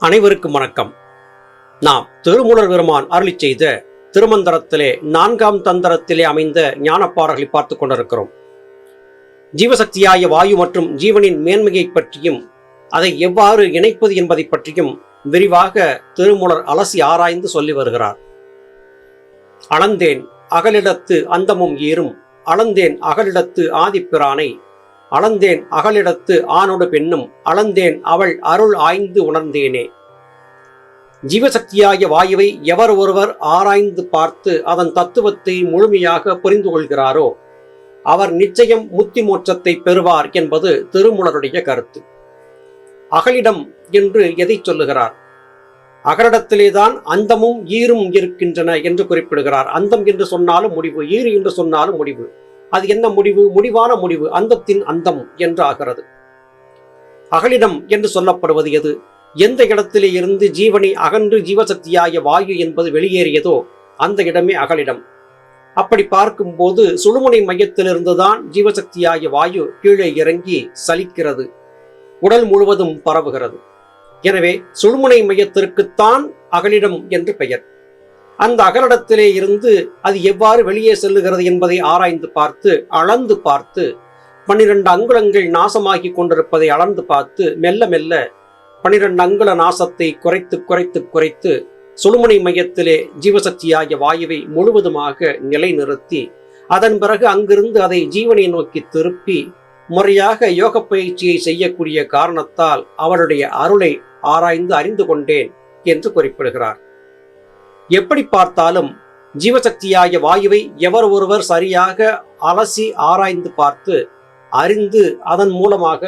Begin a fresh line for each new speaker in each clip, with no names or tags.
அனைவருக்கும் வணக்கம். நாம் திருமூலர் பெருமான் அருளி செய்த திருமந்தரத்திலே நான்காம் தந்தரத்திலே அமைந்த ஞானப்பாடல்களை பார்த்துக் கொண்டிருக்கிறோம். ஜீவசக்தியாய வாயு மற்றும் ஜீவனின் மேன்மையை பற்றியும் அதை எவ்வாறு இணைப்பது என்பதை பற்றியும் விரிவாக திருமூலர் அலசி ஆராய்ந்து சொல்லி வருகிறார். அளந்தேன் அகலிடத்து அந்தமும் ஈரும் அளந்தேன் அகலிடத்து ஆதிப்பிரானை அளந்தேன் அகலிடத்து ஆணோடு பெண்ணும் அளந்தேன் அவள் அருள் ஆய்ந்து உணர்ந்தேனே. ஜீவசக்தியாகிய வாயுவை எவர் ஒருவர் ஆராய்ந்து பார்த்து அதன் தத்துவத்தை முழுமையாக புரிந்து கொள்கிறாரோ அவர் நிச்சயம் முத்தி மோட்சத்தை பெறுவார் என்பது திருமுலருடைய கருத்து. அகலிடம் என்று எதை சொல்லுகிறார்? அகரிடத்திலேதான் அந்தமும் ஈரும் இருக்கின்றன என்று குறிப்பிடுகிறார். அந்தம் என்று சொன்னாலும் முடிவு ஈறு என்று சொன்னாலும் முடிவு. அது என்ன முடிவு? முடிவான முடிவு. அந்தத்தின் அந்தம் என்று ஆகிறது அகலிடம் என்று சொல்லப்படுவது எது? எந்த இடத்திலே இருந்து ஜீவனை அகன்று ஜீவசக்தியாகிய வாயு என்பது வெளியேறியதோ அந்த இடமே அகலிடம். அப்படி பார்க்கும்போது சுழுமுனை மையத்திலிருந்துதான் ஜீவசக்தியாகிய வாயு கீழே இறங்கி சலிக்கிறது. உடல் முழுவதும் பரவுகிறது. எனவே சுழுமுனை மையத்திற்குத்தான் அகலிடம் என்று பெயர். அந்த அகலிடத்திலே இருந்து அது எவ்வாறு வெளியே செல்லுகிறது என்பதை ஆராய்ந்து பார்த்து அளந்து பார்த்து பன்னிரண்டு அங்குலங்கள் நாசமாகி கொண்டிருப்பதை அளந்து பார்த்து மெல்ல மெல்ல பனிரெண்டு அங்குல நாசத்தை குறைத்து குறைத்து குறைத்து சுழுமுனை மையத்திலே ஜீவசக்தியாகிய வாயுவை முழுவதுமாக நிலைநிறுத்தி அதன் பிறகு அங்கிருந்து அதை ஜீவனை நோக்கி திருப்பி முறையாக யோக பயிற்சியை செய்யக்கூடிய காரணத்தால் அவருடைய அருளை ஆராய்ந்து அறிந்து கொண்டேன் என்று குறிப்பிடுகிறார். எப்படி பார்த்தாலும் ஜீவசக்தியாகிய வாயுவை எவர் ஒருவர் சரியாக அலசி ஆராய்ந்து பார்த்து அறிந்து அதன் மூலமாக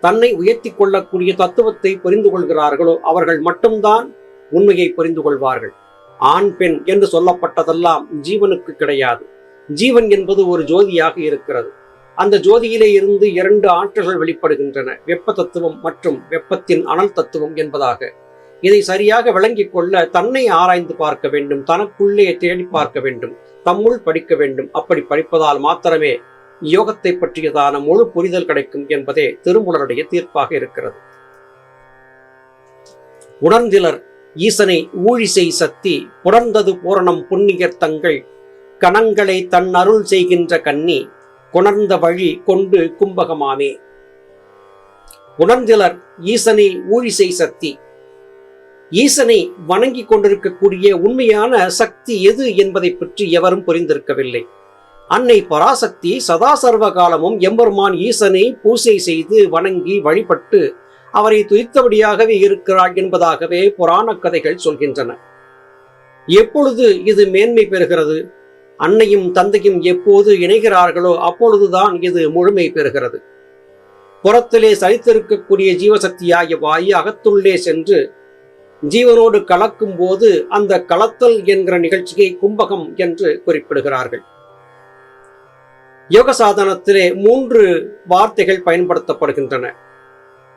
தன்னை உயர்த்தி கொள்ளக்கூடிய தத்துவத்தை புரிந்து கொள்கிறார்களோ அவர்கள் மட்டும்தான் உண்மையை புரிந்து கொள்வார்கள். ஆண் பெண் என்று சொல்லப்பட்டதெல்லாம் ஜீவனுக்கு கிடையாது. ஜீவன் என்பது ஒரு ஜோதியாக இருக்கிறது. அந்த ஜோதியிலே இருந்து இரண்டு ஆற்றல்கள் வெளிப்படுகின்றன. வெப்ப தத்துவம் மற்றும் வெப்பத்தின் அனல் தத்துவம் என்பதாக. இதை சரியாக விளங்கிக் கொள்ள தன்னை ஆராய்ந்து பார்க்க வேண்டும். தனக்குள்ளே தேடி பார்க்க வேண்டும். தம்முள் படிக்க வேண்டும். அப்படி படிப்பதால் மாத்திரமே யோகத்தை பற்றியதான முழு புரிதல் கிடைக்கும் என்பதே திருமூலருடைய தீர்ப்பாக இருக்கிறது. உணர்ந்திலர் ஈசனை ஊழிசை சக்தி புணர்ந்தது பூரணம் புண்ணியர் தங்கள் கணங்களை தன் அருள் செய்கின்ற கன்னி கொணர்ந்த வழி கொண்டு கும்பகமாமே உணர்ந்திலர் ஈசனை ஊழிசை சக்தி ஈசனை வணங்கி கொண்டிருக்கக்கூடிய உண்மையான சக்தி எது என்பதை பற்றி எவரும் புரிந்திருக்கவில்லை. அன்னை பராசக்தி சதா சர்வ காலமும் எம்பெருமான் ஈசனை பூசை செய்து வணங்கி வழிபட்டு அவரை துதித்தபடியாகவே இருக்கிறாள் என்பதாகவே புராண கதைகள் சொல்கின்றன. எப்பொழுது இது மேன்மை பெறுகிறது? அன்னையும் தந்தையும் எப்போது இணைகிறார்களோ அப்பொழுதுதான் இது முழுமை பெறுகிறது. புறத்திலே சலித்திருக்கக்கூடிய ஜீவசக்தியாகிய வாயு அகத்துள்ளே சென்று ஜீவனோடு கலக்கும் போது அந்த கலத்தல் என்கிற நிகழ்ச்சியை கும்பகம் என்று குறிப்பிடுகிறார்கள். யோக சாதனத்திலே மூன்று வார்த்தைகள் பயன்படுத்தப்படுகின்றன.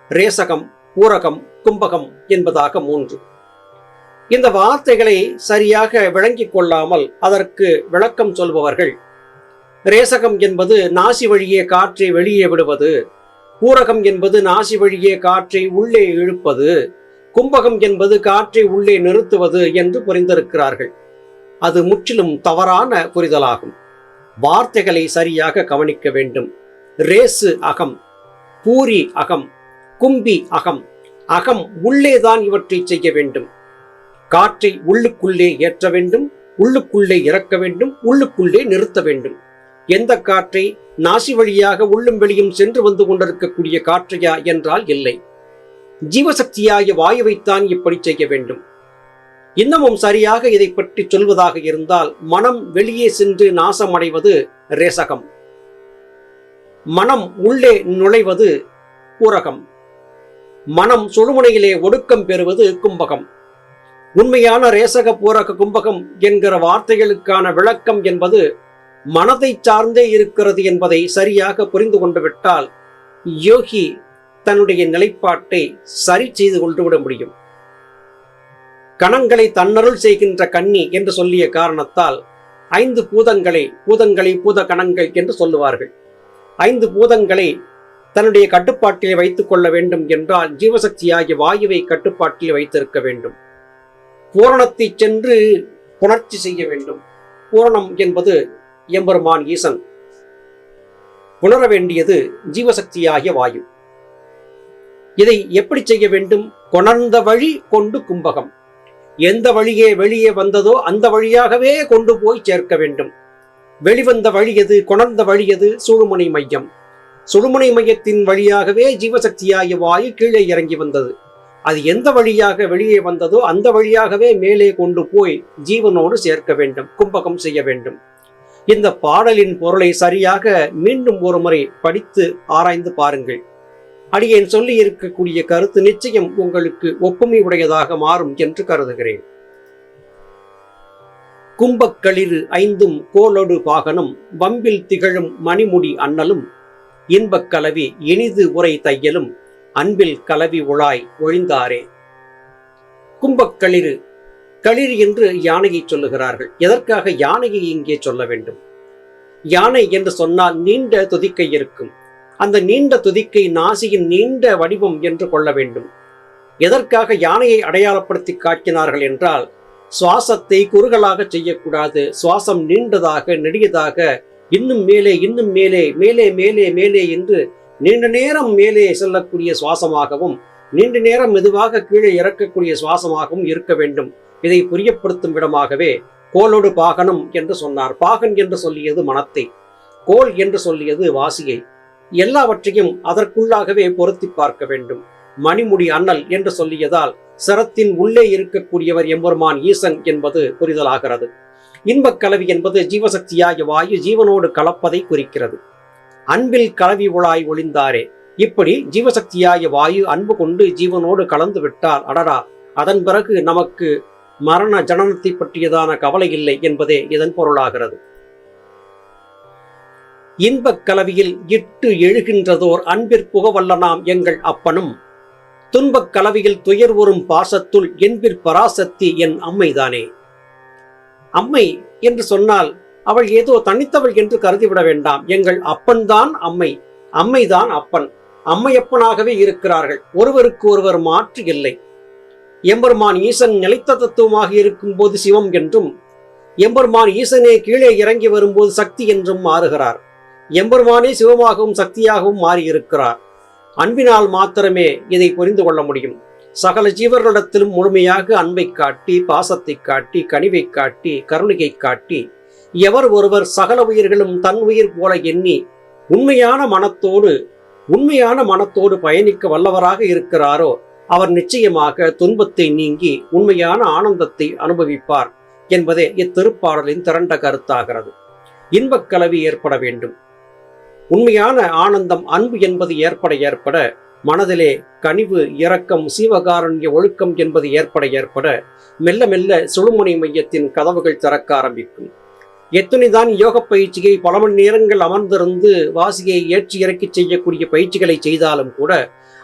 ரேசகம் ஊரகம் கும்பகம் என்பதாக மூன்று. இந்த வார்த்தைகளை சரியாக விளங்கிக் கொள்ளாமல் அதற்கு விளக்கம் சொல்பவர்கள் ரேசகம் என்பது நாசி வழியே காற்றை வெளியே விடுவது ஊரகம் என்பது நாசி வழியே காற்றை உள்ளே இழுப்பது கும்பகம் என்பது காற்றை உள்ளே நிறுத்துவது என்று புரிந்திருக்கிறார்கள். அது முற்றிலும் தவறான புரிதலாகும். வார்த்தைகளை சரியாக கவனிக்க வேண்டும். ரேசு அகம் பூரி அகம் கும்பி அகம் அகம் உள்ளேதான் இவற்றை செய்ய வேண்டும். காற்றை உள்ளுக்குள்ளே ஏற்ற வேண்டும் உள்ளுக்குள்ளே இறக்க வேண்டும் உள்ளுக்குள்ளே நிறுத்த வேண்டும். எந்த காற்றை நாசி வழியாக உள்ளும் வெளியும் சென்று வந்து கொண்டிருக்கக்கூடிய காற்றையா என்றால் இல்லை. ஜீவசக்தியாகிய வாயுவைத்தான் இப்படி செய்ய வேண்டும். இன்னமும் சரியாக இதை பற்றி சொல்வதாக இருந்தால் மனம் வெளியே சென்று நாசமடைவது ரேசகம். மனம் உள்ளே நுழைவது பூரகம் மனம் சுழுமுனையிலே ஒடுக்கம் பெறுவது கும்பகம். உண்மையான ரேசக பூரக கும்பகம் என்கிற வார்த்தைகளுக்கான விளக்கம் என்பது மனதை சார்ந்தே இருக்கிறது என்பதை சரியாக புரிந்து கொண்டுவிட்டால் யோகி தன்னுடைய நிலைப்பாட்டை சரி செய்து கொண்டு விட முடியும். கணங்களை தன்னருள் செய்கின்ற கன்னி என்று சொல்லிய காரணத்தால் ஐந்து பூதங்களை பூதங்களை பூத கணங்கள் என்று சொல்லுவார்கள். ஐந்து பூதங்களை தன்னுடைய கட்டுப்பாட்டிலே வைத்துக் கொள்ள வேண்டும் என்றால் ஜீவசக்தியாகிய வாயுவை கட்டுப்பாட்டில் வைத்திருக்க வேண்டும். பூரணத்தை சென்று புணர்ச்சி செய்ய வேண்டும். பூரணம் என்பது எம்பெருமான் ஈசன் உணர வேண்டியது ஜீவசக்தியாகிய வாயு. இதை எப்படி செய்ய வேண்டும்? கொணர்ந்த வழி கொண்டு கும்பகம். எந்த வழியே வெளியே வந்ததோ அந்த வழியாகவே கொண்டு போய் சேர்க்க வேண்டும். வெளிவந்த வழி எது கொணர்ந்த வழி எது? சுழுமுனை மையம். சுழுமுனை மையத்தின் வழியாகவே ஜீவசக்தியாகிய வாயு கீழே இறங்கி வந்தது. அது எந்த வழியாக வெளியே வந்ததோ அந்த வழியாகவே மேலே கொண்டு போய் ஜீவனோடு சேர்க்க வேண்டும் கும்பகம் செய்ய வேண்டும். இந்த பாடலின் பொருளை சரியாக மீண்டும் ஒரு முறை படித்து ஆராய்ந்து பாருங்கள். அடியேன் சொல்லி இருக்கக்கூடிய கருத்து நிச்சயம் உங்களுக்கு ஒப்புமை உடையதாக மாறும் என்று கருதுகிறேன். கும்பக்களிறு ஐந்தும் கோலொடு பாகனும் வம்பில் திகழும் மணிமுடி அண்ணலும் இன்பக் கலவி இனிது உரை தையலும் அன்பில் கலவி உழாய் ஒழிந்தாரே. கும்பக்களிறு களிர் என்று யானையை சொல்லுகிறார்கள். எதற்காக யானையை இங்கே சொல்ல வேண்டும்? யானை என்று சொன்னால் நீண்ட துதிக்கை இருக்கும். அந்த நீண்ட துதிக்கை நாசியின் நீண்ட வடிவம் என்று கொள்ள வேண்டும். எதற்காக யானையை அடையாளப்படுத்தி காட்டினார்கள் என்றால் சுவாசத்தை குறுகலாக செய்யக்கூடாது சுவாசம் நீண்டதாக நெடியதாக இன்னும் மேலே இன்னும் மேலே மேலே மேலே மேலே என்று நீண்ட நேரம் மேலே செல்லக்கூடிய சுவாசமாகவும் நீண்ட நேரம் மெதுவாக கீழே இறக்கக்கூடிய சுவாசமாகவும் இருக்க வேண்டும். இதை புரியப்படுத்தும் விடமாகவே கோலோடு பாகனம் என்று சொன்னார். பாகன் என்று சொல்லியது மனத்தை கோல் என்று சொல்லியது வாசியை. எல்லாவற்றையும் அதற்குள்ளாகவே பொருத்தி பார்க்க வேண்டும். மணிமுடி அண்ணல் என்று சொல்லியதால் சரத்தின் உள்ளே இருக்கக்கூடியவர் எம்பெருமான் ஈசன் என்பது புரிதலாகிறது. இன்பக் கலவி என்பது ஜீவசக்தியாகிய வாயு ஜீவனோடு கலப்பதை குறிக்கிறது. அன்பில் கலவி உழாய் ஒளிந்தாரே. இப்படி ஜீவசக்தியாகிய வாயு அன்பு கொண்டு ஜீவனோடு கலந்து விட்டால் அடடா அதன் பிறகு நமக்கு மரண ஜனனத்தை பற்றியதான கவலை இல்லை என்பதே இதன் பொருளாகிறது. இன்பக் கலவியில் இட்டு எழுகின்றதோர் அன்பிற்புகவல்ல நாம் எங்கள் அப்பனும். துன்பக் கலவியில் துயர் உறும் பாசத்துள் என்பிற் பராசக்தி என் அம்மைதானே. அம்மை என்று சொன்னால் அவள் ஏதோ தனித்தவள் என்று கருதிவிட வேண்டாம். எங்கள் அப்பன்தான் அம்மை. அம்மைதான் அப்பன். அம்மையப்பனாகவே இருக்கிறார்கள். ஒருவருக்கு ஒருவர் மாற்று இல்லை. எம்பெருமான் ஈசன் நிலைத்த தத்துவமாக இருக்கும்போது சிவம் என்றும் எம்பெருமான் ஈசனே கீழே இறங்கி வரும்போது சக்தி என்றும் மாறுகிறார். எம்பெருமானே சிவமாகவும் சக்தியாகவும் மாறியிருக்கிறார். அன்பினால் மாத்திரமே இதை புரிந்து கொள்ள முடியும். சகல ஜீவர்களிடத்திலும் முழுமையாக அன்பை காட்டி பாசத்தை காட்டி கனிவை காட்டி கருணையை காட்டி எவர் ஒருவர் சகல உயிர்களும் தன் உயிர் போல எண்ணி உண்மையான மனத்தோடு உண்மையான மனத்தோடு பயணிக்க வல்லவராக இருக்கிறாரோ அவர் நிச்சயமாக துன்பத்தை நீங்கி உண்மையான ஆனந்தத்தை அனுபவிப்பார் என்பதே இத்திருப்பாடலின் திரண்ட கருத்தாகிறது. இன்பக்கலவி ஏற்பட வேண்டும். உண்மையான ஆனந்தம் அன்பு என்பது ஏற்பட ஏற்பட மனதிலே கனிவு இரக்கம் சீவகாரண்ய ஒழுக்கம் என்பது ஏற்பட ஏற்பட மெல்ல மெல்ல சுழுமுனை மையத்தின் கதவுகள் திறக்க ஆரம்பிக்கும். எத்தனைதான் யோக பயிற்சியை பல மணி நேரங்கள் அமர்ந்திருந்து வாசியை ஏற்றி இறக்கி செய்யக்கூடிய பயிற்சிகளை செய்தாலும் கூட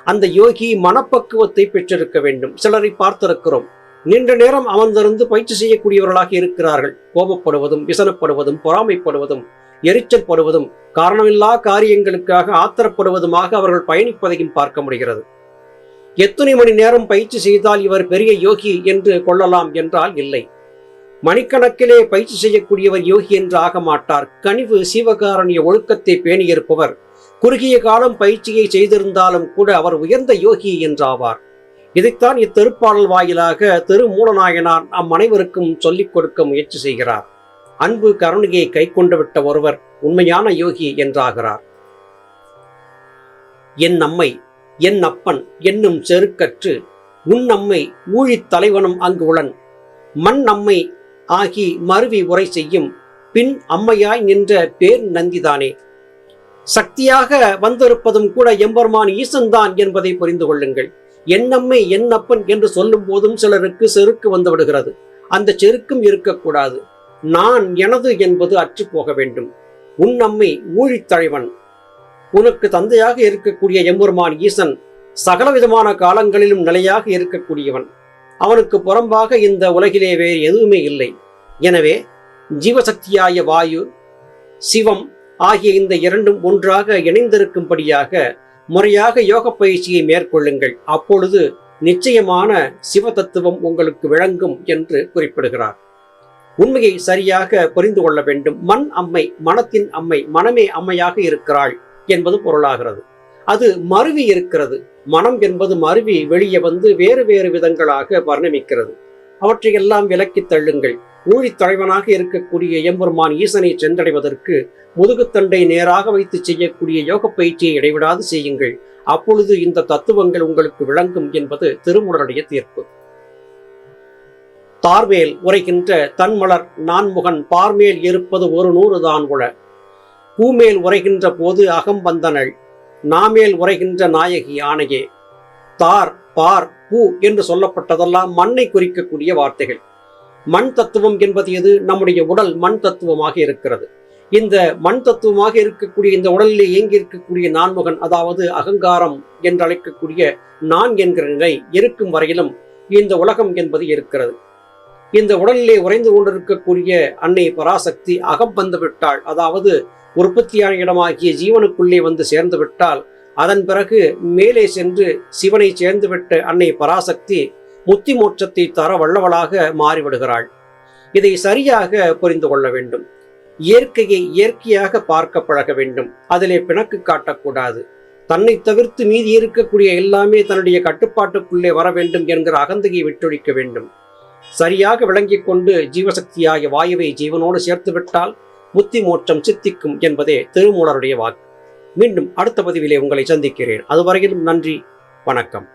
அந்த யோகி மனப்பக்குவத்தை பெற்றிருக்க வேண்டும். சிலரை பார்த்திருக்கிறோம். நீண்ட நேரம் அமர்ந்திருந்து பயிற்சி செய்யக்கூடியவர்களாக இருக்கிறார்கள். கோபப்படுவதும் விசனப்படுவதும் பொறாமைப்படுவதும் எரிச்சல் படுவதும் காரணமில்லா காரியங்களுக்காக ஆத்திரப்படுவதுமாக அவர்கள் பயணிப்பதையும் பார்க்க முடிகிறது. எத்தனை மணி நேரம் பயிற்சி செய்தால் இவர் பெரிய யோகி என்று கொள்ளலாம் என்றால் இல்லை. மணிக்கணக்கிலே பயிற்சி செய்யக்கூடியவர் யோகி என்று ஆக மாட்டார். கனிவு சீவகாரணிய ஒழுக்கத்தை பேணியிருப்பவர் குறுகிய காலம் பயிற்சியை செய்திருந்தாலும் கூட அவர் உயர்ந்த யோகி என்றாவார். இதைத்தான் இத்திருப்பாடல் வாயிலாக திருமூலநாயனார் அம்மனைவருக்கும் சொல்லிக் கொடுக்க முயற்சி செய்கிறார். அன்பு கருணையை கை கொண்டுவிட்ட ஒருவர் உண்மையான யோகி என்றாகிறார். என் அம்மை என் அப்பன் என்னும் செருக்கற்று உன் அம்மை ஊழித் தலைவனும் அங்கு உளன். மண் அம்மை ஆகி மருவி உரை செய்யும் பின் அம்மையாய் நின்ற பேர் நந்திதானே. சக்தியாக வந்திருப்பதும் கூட எம்பெருமான் ஈசன்தான் என்பதை புரிந்து கொள்ளுங்கள். என்னம்மை என்னப்பன் என்று சொல்லும் போதும் சிலருக்கு செருக்கு வந்து விடுகிறது. அந்த செருக்கும் இருக்கக்கூடாது. நான் எனது என்பது அற்றுப்போக போக வேண்டும். உன் நம்மை ஊழித்தழைவன். உனக்கு தந்தையாக இருக்கக்கூடிய எம்பெருமான் ஈசன் சகலவிதமான காலங்களிலும் நிலையாக இருக்கக்கூடியவன். அவனுக்கு புறம்பாக இந்த உலகிலே வேறு எதுவுமே இல்லை. எனவே ஜீவசக்தியாய வாயு சிவம் ஆகிய இந்த இரண்டும் ஒன்றாக இணைந்திருக்கும்படியாக முறையாக யோக பயிற்சியை மேற்கொள்ளுங்கள். அப்பொழுது நிச்சயமான சிவ தத்துவம் உங்களுக்கு விளங்கும் என்று குறிப்பிடுகிறார். உண்மையை சரியாக புரிந்து கொள்ள வேண்டும். மண் அம்மை மனத்தின் அம்மை மனமே அம்மையாக இருக்கிறாள் என்பது பொருளாகிறது. அது மருவி இருக்கிறது. மனம் என்பது மருவி வெளியே வந்து வேறு வேறு விதங்களாக வர்ணமிக்கிறது அவற்றையெல்லாம் விலக்கி தள்ளுங்கள். ஊழித் தலைவனாக இருக்கக்கூடிய எம்பெருமான் ஈசனை சென்றடைவதற்கு முதுகுத்தண்டை நேராக வைத்து செய்யக்கூடிய யோக பயிற்சியை இடைவிடாது செய்யுங்கள். அப்பொழுது இந்த தத்துவங்கள் உங்களுக்கு விளங்கும் என்பது திருமுடனுடைய தீர்ப்பு. தார்மேல் உரைகின்ற தன்மலர் நான்முகன் பார்மேல் இருப்பது ஒரு நூறு தான் உள. பூமேல் உரைகின்ற போது அகம்பந்தனள் நாமேல் உரைகின்ற நாயகி ஆணையே தார் பார் பூ என்று சொல்லப்பட்டதெல்லாம் மண்ணை குறிக்கக்கூடிய வார்த்தைகள். மண் தத்துவம் என்பது எது? நம்முடைய உடல் மண் தத்துவமாக இருக்கிறது. இந்த மண் தத்துவமாக இருக்கக்கூடிய இந்த உடலிலே இயங்கி இருக்கக்கூடிய நான்முகன் அதாவது அகங்காரம் என்றழைக்கக்கூடிய நான் என்கிற நிலை இருக்கும் வரையிலும் இந்த உலகம் என்பது இருக்கிறது. இந்த உடலிலே உறைந்து கொண்டிருக்கக்கூடிய அன்னை பராசக்தி அகம் விட்டாள். அதாவது உற்பத்தியான இடமாகிய ஜீவனுக்குள்ளே வந்து சேர்ந்து விட்டால் அதன் பிறகு மேலே சென்று சிவனை சேர்ந்துவிட்ட அன்னை பராசக்தி முத்தி மோட்சத்தை தர வல்லவளாக மாறிவிடுகிறாள். இதை சரியாக புரிந்து கொள்ள வேண்டும். இயற்கையை இயற்கையாக பார்க்க பழக வேண்டும். அதிலே பிணக்கு காட்டக்கூடாது. தன்னை தவிர்த்து மீதி இருக்கக்கூடிய எல்லாமே தன்னுடைய கட்டுப்பாட்டுக்குள்ளே வர வேண்டும் என்கிற அகந்தையை விட்டொழிக்க வேண்டும். சரியாக விளங்கிக் கொண்டு ஜீவசக்தியாகிய வாயுவை ஜீவனோடு சேர்த்து விட்டால் மோட்சம் சித்திக்கும் என்பதே திருமூலருடைய வாக்கு. மீண்டும் அடுத்த பதிவிலே உங்களை சந்திக்கிறேன். அதுவரையிலும் நன்றி வணக்கம்.